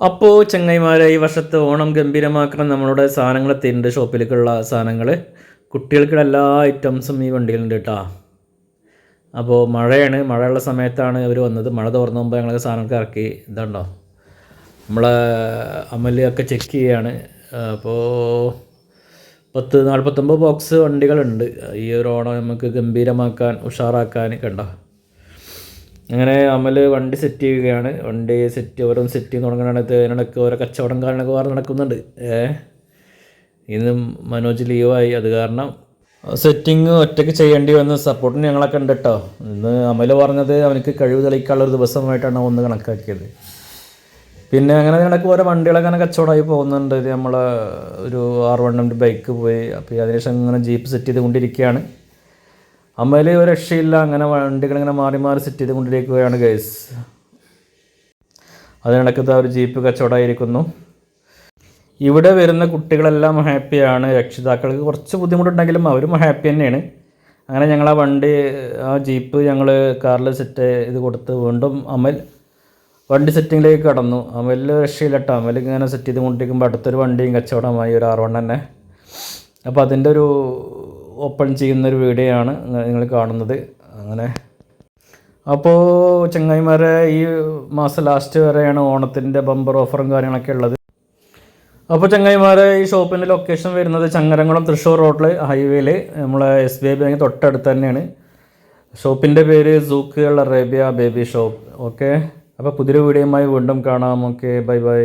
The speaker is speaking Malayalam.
അപ്പോൾ ചങ്ങായിമാരെ ഈ വർഷത്തെ ഓണം ഗംഭീരമാക്കണം. നമ്മളുടെ സാധനങ്ങൾ എത്തിയിട്ടുണ്ട് ഷോപ്പിലേക്കുള്ള സാധനങ്ങൾ. കുട്ടികൾക്കുള്ള എല്ലാ ഐറ്റംസും ഈ വണ്ടിയിലുണ്ട് കേട്ടോ. അപ്പോൾ മഴയാണ്. മഴയുള്ള സമയത്താണ് ഇവർ വന്നത്. മഴ തുറന്നു മുമ്പ് ഞങ്ങൾ സാധനങ്ങൾക്ക് ഇറക്കി ഇതുണ്ടോ. നമ്മളെ അമലൊക്കെ ചെക്ക് ചെയ്യാണ്. അപ്പോൾ പത്ത് നാൽപ്പത്തൊമ്പത് ബോക്സ് വണ്ടികളുണ്ട്. ഈ ഒരു ഓണം നമുക്ക് ഗംഭീരമാക്കാൻ ഉഷാറാക്കാൻ കണ്ടോ. അങ്ങനെ അമൽ വണ്ടി സെറ്റ് ചെയ്യുകയാണ്. വണ്ടി സെറ്റ് ഓരോന്ന് സെറ്റ് ചെയ്ത് തുടങ്ങുകയാണെങ്കിൽ അതിനിടയ്ക്ക് ഓരോ കച്ചവടം കാരണമൊക്കെ വേറെ നടക്കുന്നുണ്ട്. ഏ? ഇന്ന് മനോജ് ലീവായി അത് കാരണം സെറ്റിങ് ഒറ്റയ്ക്ക് ചെയ്യേണ്ടി വന്ന സപ്പോർട്ടിന് ഞങ്ങളൊക്കെ ഉണ്ട് കേട്ടോ ഇന്ന് അമൽ പറഞ്ഞത് അവനക്ക് കഴിവ് തെളിയിക്കാനുള്ള ഒരു ദിവസമായിട്ടാണ് ഒന്ന് കണക്കാക്കിയത്. പിന്നെ അങ്ങനെ നിനക്ക് ഓരോ വണ്ടികളൊക്കെ അങ്ങനെ കച്ചവടമായി പോകുന്നുണ്ട്. നമ്മളെ ഒരു ആറ് വൺ ബൈക്ക് പോയി. അപ്പോൾ അതിനുശേഷം ഇങ്ങനെ ജീപ്പ് സെറ്റ് ചെയ്തുകൊണ്ടിരിക്കുകയാണ് അമ്മയിൽ ഒരു രക്ഷയില്ല. അങ്ങനെ വണ്ടികൾ ഇങ്ങനെ മാറി മാറി സെറ്റ് ചെയ്തുകൊണ്ടിരിക്കുകയാണ് ഗൈസ് അതിനിടയ്ക്കത്തെ ഒരു ജീപ്പ് കച്ചവടമായിരിക്കുന്നു. ഇവിടെ വരുന്ന കുട്ടികളെല്ലാം ഹാപ്പിയാണ് രക്ഷിതാക്കൾക്ക് കുറച്ച് ബുദ്ധിമുട്ടുണ്ടെങ്കിലും അവരും ഹാപ്പി തന്നെയാണ്. അങ്ങനെ ഞങ്ങൾ ആ വണ്ടി ആ ജീപ്പ് ഞങ്ങൾ കാറിൽ സെറ്റ് ഇത് കൊടുത്ത് വീണ്ടും അമൽ വണ്ടി സെറ്റിങ്ങിലേക്ക് കടന്നു. അമലിൽ രക്ഷയില്ലട്ടോ അമൽ ഇങ്ങനെ സെറ്റ് ചെയ്ത് കൊണ്ടിരിക്കുമ്പോൾ അടുത്തൊരു വണ്ടിയും കച്ചവടമായി ഒരു ആറ് വൺ തന്നെ. അപ്പോൾ അതിന്റെ ഒരു ഓപ്പൺ ചെയ്യുന്നൊരു വീഡിയോ ആണ് നിങ്ങൾ കാണുന്നത്. അങ്ങനെ. അപ്പോൾ ചങ്ങായിമാരെ ഈ മാസം ലാസ്റ്റ് വരെയാണ് ഓണത്തിന്റെ ബമ്പർ ഓഫറും കാര്യങ്ങളൊക്കെ ഉള്ളത്. അപ്പോൾ ചങ്ങായിമാരെ ഈ ഷോപ്പിന്റെ ലൊക്കേഷൻ വരുന്നത് ചങ്ങരംകുളം തൃശ്ശൂർ റോഡിൽ ഹൈവേയിൽ നമ്മളെ എസ് ബി ഐ ബാങ്ക് തൊട്ടടുത്ത് തന്നെയാണ്. ഷോപ്പിന്റെ പേര് സൂക്കുകൾ അറേബ്യ ബേബി ഷോപ്പ് ഓക്കെ അപ്പോൾ പുതിയൊരു വീഡിയോയുമായി വീണ്ടും കാണാം. Okay bye bye